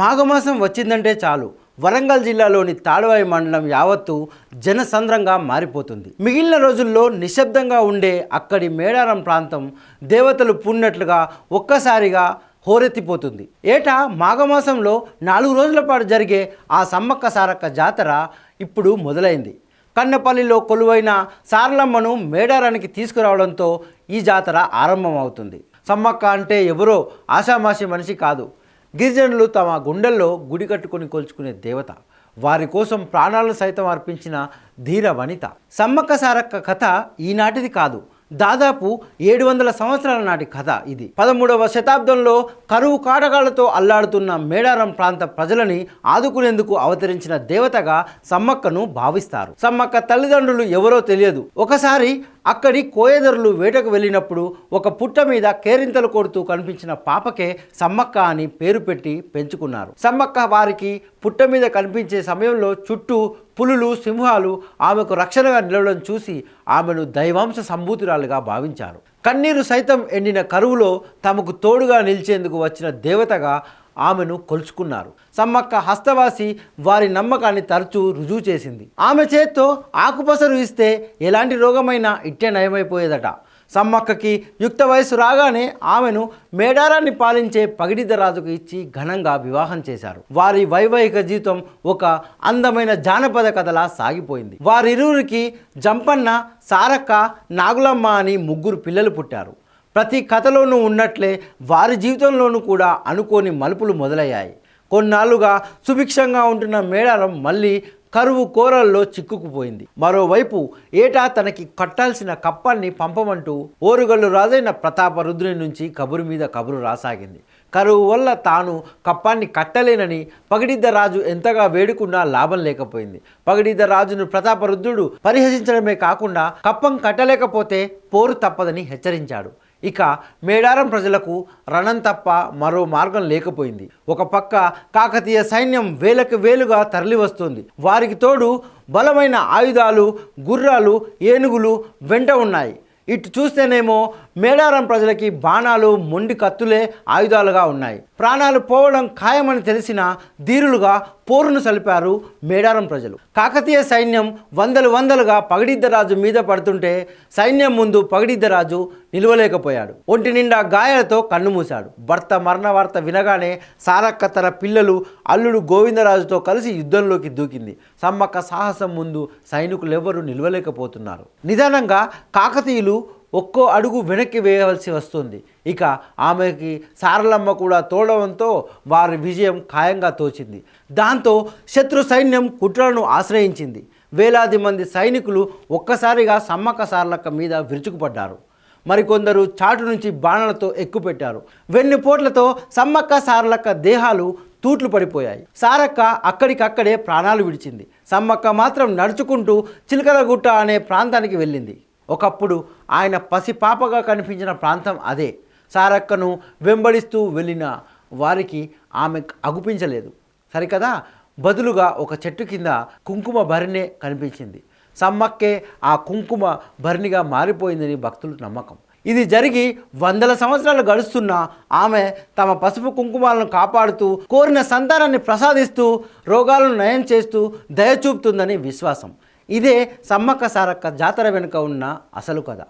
మాఘమాసం వచ్చిందంటే చాలు. వరంగల్ జిల్లాలోని తాడువాయి మండలం యావత్తు జనసంద్రంగా మారిపోతుంది. మిగిలిన రోజుల్లో నిశ్శబ్దంగా ఉండే అక్కడి మేడారం ప్రాంతం దేవతలు పున్నట్లుగా ఒక్కసారిగా హోరెత్తిపోతుంది. ఏటా మాఘమాసంలో నాలుగు రోజుల పాటు జరిగే ఆ సమ్మక్క సారక్క జాతర ఇప్పుడు మొదలైంది. కన్నపల్లిలో కొలువైన సారలమ్మను మేడారానికి తీసుకురావడంతో ఈ జాతర ఆరంభమవుతుంది. సమ్మక్క అంటే ఎవరో ఆషామాషి మనిషి కాదు. గిరిజనులు తమ గుండెల్లో గుడి కట్టుకొని కొలుచుకునే దేవత వారి కోసం ప్రాణాలను సైతం అర్పించిన ధీర వనిత. సమ్మక్క సారక్క కథ ఈనాటిది కాదు. దాదాపు ఏడు వందల సంవత్సరాల నాటి కథ ఇది. పదమూడవ శతాబ్దంలో కరువు కాటకాలతో అల్లాడుతున్న మేడారం ప్రాంత ప్రజలని ఆదుకునేందుకు అవతరించిన దేవతగా సమ్మక్కను భావిస్తారు. సమ్మక్క తల్లిదండ్రులు ఎవరో తెలియదు. ఒకసారి అక్కడి కోయదరులు వేటకు వెళ్ళినప్పుడు ఒక పుట్ట మీద కేరింతలు కొడుతూ కనిపించిన పాపకే సమ్మక్క అని పేరు పెట్టి పెంచుకున్నారు. సమ్మక్క వారికి పుట్ట మీద కనిపించే సమయంలో చుట్టూ పులులు సింహాలు ఆమెకు రక్షణగా నిలవడం చూసి ఆమెను దైవాంశ సంభూతురాలుగా భావించారు. కన్నీరు సైతం ఎండిన కరువులో తమకు తోడుగా నిలిచేందుకు వచ్చిన దేవతగా ఆమెను కొలుచుకున్నారు. సమ్మక్క హస్తవాసి వారి నమ్మకాన్ని తరచూ రుజువు చేసింది. ఆమె చేత్తో ఆకుపసరు ఇస్తే ఎలాంటి రోగమైనా ఇట్టే నయమైపోయేదట. సమ్మక్కకి యుక్త వయసు రాగానే ఆమెను మేడారాన్ని పాలించే పగిడిద్ద రాజుకు ఇచ్చి ఘనంగా వివాహం చేశారు. వారి వైవాహిక జీవితం ఒక అందమైన జానపద కథలా సాగిపోయింది. వారిరువురికి జంపన్న సారక్క నాగులమ్మ అని ముగ్గురు పిల్లలు పుట్టారు. ప్రతి కథలోనూ ఉన్నట్లే వారి జీవితంలోనూ కూడా అనుకోని మలుపులు మొదలయ్యాయి. కొన్నాళ్ళుగా సుభిక్షంగా ఉంటున్న మేడారం మళ్ళీ కరువు కోరల్లో చిక్కుకుపోయింది. మరోవైపు ఏటా తనకి కట్టాల్సిన కప్పాన్ని పంపమంటూ ఓరుగల్లు రాజైన ప్రతాప రుద్రుని నుంచి కబురు మీద కబురు రాసాగింది. కరువు వల్ల తాను కప్పాన్ని కట్టలేనని పగిడిద్ద రాజు ఎంతగా వేడుకున్నా లాభం లేకపోయింది. పగిడిద్ద రాజును ప్రతాపరుద్రుడు పరిహసించడమే కాకుండా కప్పం కట్టలేకపోతే పోరు తప్పదని హెచ్చరించాడు. ఇక మేడారం ప్రజలకు రణం తప్ప మరో మార్గం లేకపోయింది. ఒక పక్క కాకతీయ సైన్యం వేలకు వేలుగా తరలివస్తుంది. వారికి తోడు బలమైన ఆయుధాలు గుర్రాలు ఏనుగులు వెంట ఉన్నాయి. ఇటు చూస్తేనేమో మేడారం ప్రజలకి బాణాలు మొండి కత్తులే ఆయుధాలుగా ఉన్నాయి. ప్రాణాలు పోవడం ఖాయమని తెలిసిన ధీరులుగా పోరును సలిపారు మేడారం ప్రజలు. కాకతీయ సైన్యం వందలు వందలుగా పగడిద్దరాజు మీద పడుతుంటే సైన్యం ముందు పగడిద్దరాజు నిలవలేకపోయాడు. ఒంటి నిండా గాయాలతో కన్నుమూశాడు భర్త మరణ వార్త వినగానే సారక్క తన పిల్లలు అల్లుడు గోవిందరాజుతో కలిసి యుద్ధంలోకి దూకింది. సమ్మక్క సాహసం ముందు సైనికులెవ్వరూ నిలవలేకపోతున్నారు. నిదానంగా కాకతీయులు ఒక్కో అడుగు వెనక్కి వేయవలసి వస్తుంది. ఇక ఆమెకి సారలమ్మ కూడా తోడవంతో వారి విజయం ఖాయంగా తోచింది. దాంతో శత్రు సైన్యం కుట్రలను ఆశ్రయించింది. వేలాది మంది సైనికులు ఒక్కసారిగా సమ్మక్క సారలక్క మీద విరుచుకుపడ్డారు. మరికొందరు చాటు నుంచి బాణాలతో ఎక్కుపెట్టారు. వెన్నుపోట్లతో సమ్మక్క సారలక్క దేహాలు తూట్లు పడిపోయాయి. సారక్క అక్కడికక్కడే ప్రాణాలు విడిచింది. సమ్మక్క మాత్రం నడుచుకుంటూ చిలకలగుట్ట అనే ప్రాంతానికి వెళ్ళింది. ఒకప్పుడు ఆయన పసిపాపగా కనిపించిన ప్రాంతం అదే. సారక్కను వెంబడిస్తూ వెళ్ళిన వారికి ఆమె అగుపించలేదు. సరికదా? బదులుగా ఒక చెట్టు కింద కుంకుమ భరిణే కనిపించింది. సమ్మక్కే ఆ కుంకుమ భరిణిగా మారిపోయిందని భక్తుల నమ్మకం. ఇది జరిగి వందల సంవత్సరాలు గడుస్తున్నా ఆమె తమ పసుపు కుంకుమాలను కాపాడుతూ కోరిన సంతానాన్ని ప్రసాదిస్తూ రోగాలను నయం చేస్తూ దయ చూపుతుందని విశ్వాసం. ఇదే సమ్మక్క సారక్క జాతర వెనుక ఉన్న అసలు కథ.